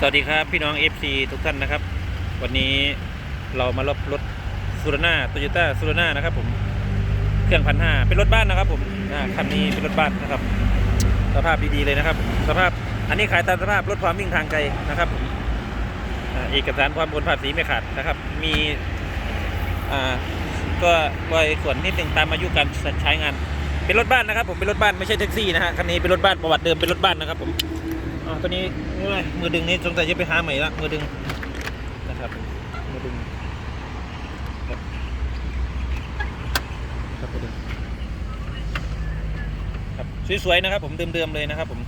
สวัสดีครับพี่น้อง FC ทุกท่านนะครับ วันนี้เรามารับรถซูรนาโตโยต้าซูรนานะครับ ผมเครื่องพันห้าเป็นรถบ้านนะครับ ผมคันนี้เป็นรถบ้านนะครับ สภาพดีๆเลยนะครับ สภาพอันนี้ขายตามสภาพรถความวิ่งทางไกลนะครับเอกสารความบนภาษีไม่ขาดนะครับ มีก็รอยส่วนนิดหนึ่งตามอายุการใช้งาน เป็นรถบ้านนะครับ ผมเป็นรถบ้านไม่ใช่แท็กซี่นะฮะคันนี้เป็นรถบ้านประวัติเดิมเป็นรถบ้านนะครับ ผม อ๋อตัวนี้นี่เลยมือดึงนี่สงสัยจะไปหาใหม่ละมือดึงนะครับมือดึงครับครับมือดึงครับสวยๆนะครับ ผมเดิมๆเลยนะครับ ผม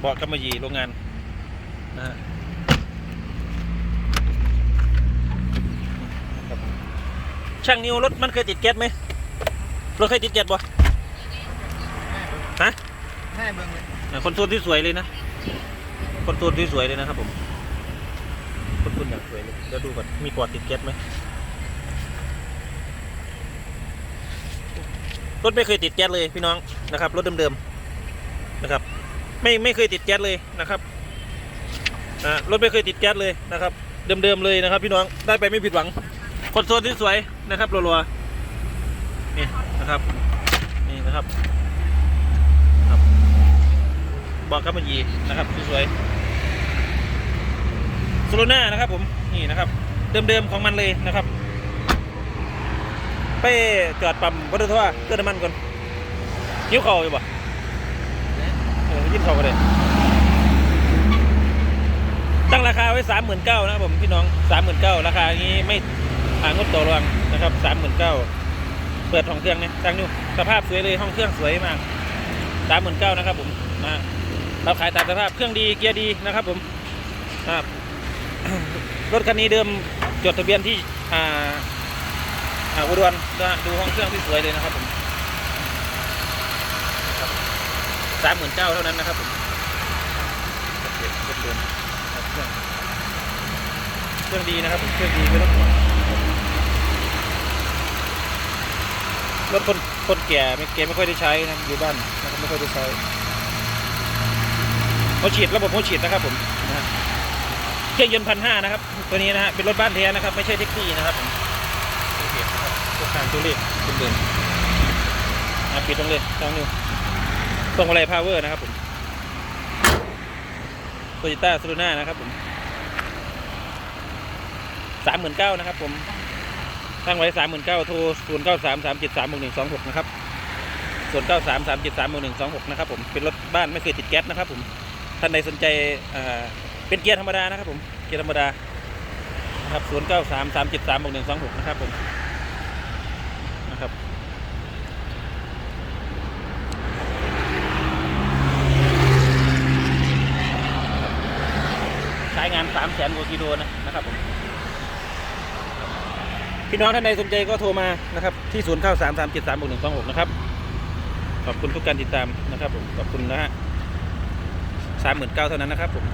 เบาะกำมะหยี่โรงงานนะฮะครับผมช่างนิวรถมันเคยติดแก๊สไหมรถเคยติดแก๊สบ่ฮะให้เบิ่งเลย อะคนโซนที่สวยเลยนะคนโซนที่สวยเลยนะครับผมคนโซนอย่างสวยเลยเดี๋ยวดูก่อนมีปอดติดแก๊สไหมรถไม่เคยติดแก๊สเลยพี่น้องนะครับรถเดิมๆนะครับ ไม่ไม่เคยติดแก๊สเลยนะครับอ่ารถไม่เคยติดแก๊สเลยนะครับ เดิมๆเลยนะครับ พี่น้องได้ไปไม่ผิดหวังคนโซนที่สวยนะครับรัวๆนี่นะครับนี่นะครับ บอกกับมันยีนะครับสวยๆโซโลน่านะครับผมนี่นะครับ เดิมๆของมันเลยนะครับไปจอดปั๊มวัตถุทว่าเติมน้ำมันก่อนยิ้วเข่าอยู่ปะเออยิ้มเข่าก็ได้ตั้งราคาไว้สามหมื่นเก้านะครับผมพี่น้องสามหมื่นเก้าราคาอย่างนี้ไม่หางบต่อรองนะครับสามหมื่นเก้าเปิดห้องเครื่องเนี่ยตั้งอยู่สภาพสวยเลยห้องเครื่องสวยมากสามหมื่นเก้านะครับผมนะ เราขายตามสภาพเครื่องดีเกียร์ดีนะครับผมครับรถคันนี้เดิมจดทะเบียนที่อ่าอ่าอุดรนะดูห้องเครื่องที่สวยเลยนะครับผมสามหมื่นเก้าเท่านั้นนะครับผมเดิมครับเครื่องเครื่องดีนะครับผมเครื่องดีไม่ต้องห่วงรถคนคนแก่ไม่แก่ไม่ค่อยได้ใช้นะอยู่บ้านนะครับไม่ค่อยได้ใช้ เขาฉีดระบบเขาฉีดนะครับผมเครื่องยนต์พันห้านะครับ ตัวนี้นะฮะเป็นรถบ้านแท้นะครับ ไม่ใช่แท็กซี่นะครับผมโอเคนะครับตัวการตัวเลขเดิมๆอะปิดตรงเลยตรงนิ้วตรงอะไรพาวเวอร์นะครับผมโตโยต้าซูรูน่านะครับผมสามหมื่นเก้านะครับผมตั้งไว้สามหมื่นเก้าโทรศูนย์เก้าสามสามเจ็ดสามหนึ่งสองหกนะครับศูนย์เก้าสามสามเจ็ดสามหนึ่งสองหกนะครับผมเป็นรถบ้านไม่เคยติดแก๊สนะครับผม ท่านใดสนใจเป็นเกียร์ธรรมดานะครับผมเกียร์ธรรมดานะครับศูนย์เก้าสามสามเจ็ดสามหนึ่งสองหกนะครับผมนะครับใช้งานสามแสนกว่ากิโลนะนะครับผมพี่น้องท่านใดสนใจก็โทรมานะครับ ที่ศูนย์เก้าสามสามเจ็ดสามหนึ่งสองหกนะครับ ขอบคุณทุกการติดตามนะครับผมขอบคุณนะฮะ สามหมื่นเก้าเท่านั้นนะครับผม